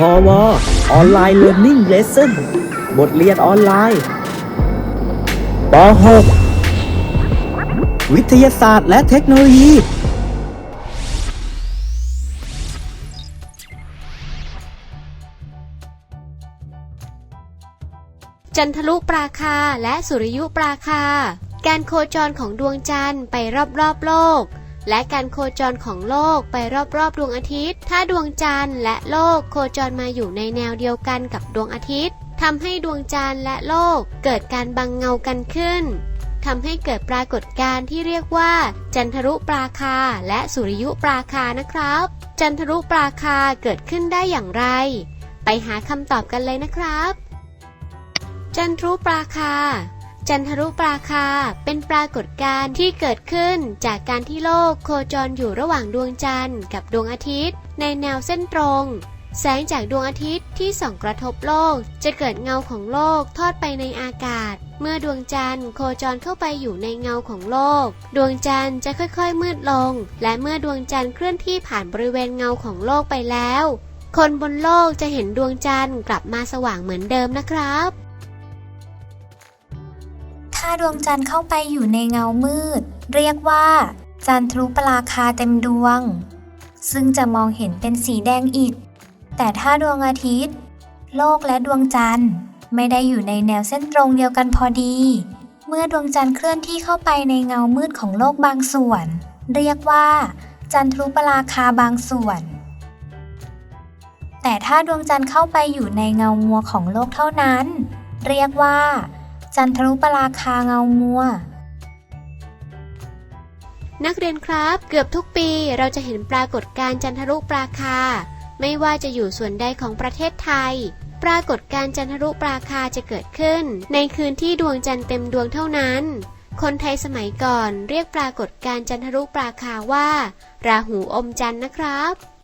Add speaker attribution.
Speaker 1: พอวออนไลน์เรียน i ิ g เลส s o n บทเรียนออนไลน์ป .6 วิทยาศาสตร์และเทคโนโลยี
Speaker 2: จันทรุปราคาและสุริยุปราคา การโคจรของดวงจันทร์ไปรอบๆโลก และการโคจรของโลกไปรอบๆ ดวงอาทิตย์ ถ้าดวงจันทร์และโลกโคจรมาอยู่ในแนวเดียวกันกับดวงอาทิตย์ทำให้ดวงจันทร์และโลกเกิดการบังเงากันขึ้นทำให้เกิดปรากฏการณ์ที่เรียกว่า จันทรุปราคา และสุริยุปราคานะครับ จันทรุปราคาเกิดขึ้นได้อย่างไร ไปหาคำตอบกันเลยนะครับ จันทรุปราคา จันทรุปราคา เป็นปรากฏการณ์ที่เกิดขึ้นจากการที่โลกโคจรอยู่ระหว่างดวงจันทร์กับดวงอาทิตย์ ในแนวเส้นตรง แสงจากดวงอาทิตย์ที่ส่องกระทบโลก จะเกิดเงาของโลกทอดไปในอากาศ เมื่อดวงจันทร์โคจรเข้าไปอยู่ในเงาของโลก ดวงจันทร์จะค่อยๆ มืดลง และเมื่อดวงจันทร์เคลื่อนที่ผ่านบริเวณเงาของโลกไปแล้ว คนบนโลกจะเห็นดวงจันทร์กลับมาสว่างเหมือนเดิมนะครับา
Speaker 3: ดวงจันทร์เข้าไปอยู่ในเงามืด เรียกว่า จันทรุปราคาเต็มดวง ซึ่งจะมองเห็นเป็นสีแดงอิฐแต่ถ้าดวงอาทิตย์ โลกและดวงจันทร์ไม่ได้อยู่ในแนวเส้นตรงเดียวกันพอดี เมื่อดวงจันทร์เคลื่อนที่เข้าไปในเงามืดของโลกบางส่วน เรียกว่า จันทรุปราคาบางส่วน แต่ถ้าดวงจันทร์เข้าไปอยู่ในเงามัวของโลกเท่านั้น เรียกว่า จันทรุปราคาเงามัว
Speaker 2: นักเรียนครับ เกือบทุกปีเราจะเห็นปรากฏการณ์จันทรุปราคา ไม่ว่าจะอยู่ส่วนใดของประเทศไทย ปรากฏการณ์จันทรุปราคาจะเกิดขึ้น ในคืนที่ดวงจันทร์เต็มดวงเท่านั้น คนไทยสมัยก่อนเรียกปรากฏการณ์จันทรุปราคาว่า ราหูอมจันทร์นะครับ